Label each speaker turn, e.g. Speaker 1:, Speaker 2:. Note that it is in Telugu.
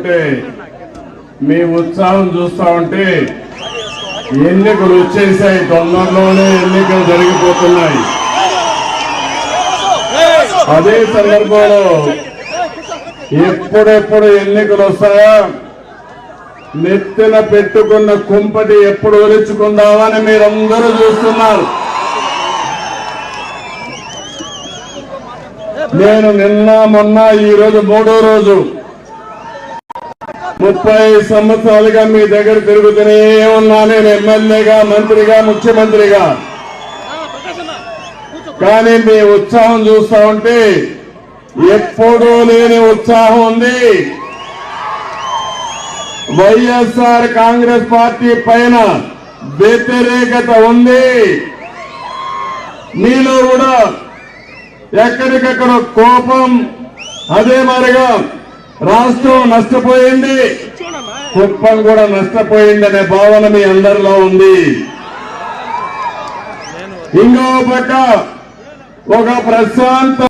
Speaker 1: ఉంటే మీ ఉత్సాహం చూస్తా ఉంటే ఎన్నికలు వచ్చేసాయి. తొందరలోనే ఎన్నికలు జరిగిపోతున్నాయి. అదే సందర్భంలో ఎప్పుడెప్పుడు ఎన్నికలు వస్తాయా? నెత్తిన పెట్టుకున్న కుంపటి ఎప్పుడు ఒలిచుకుందామని మీరందరూ చూస్తున్నారు. నేను నిన్న మొన్న ఈ రోజు మూడో రోజు ముప్పై సంవత్సరాలుగా మీ దగ్గర తిరుగుతూనే ఉన్నా నేను ఎమ్మెల్యేగా మంత్రిగా ముఖ్యమంత్రిగా. కానీ మీ ఉత్సాహం చూస్తా ఉంటే ఎప్పుడూ లేని ఉత్సాహం ఉంది. వైఎస్ఆర్ కాంగ్రెస్ పార్టీ పైన వ్యతిరేకత ఉంది. మీలో కూడా ఎక్కడికక్కడ కోపం అదే మరిగా రాష్ట్రం నష్టపోయింది. కుప్పం కూడా నష్టపోయిందనే భావన మీ అందరిలో ఉంది. ఇంకో పక్క ఒక ప్రశాంత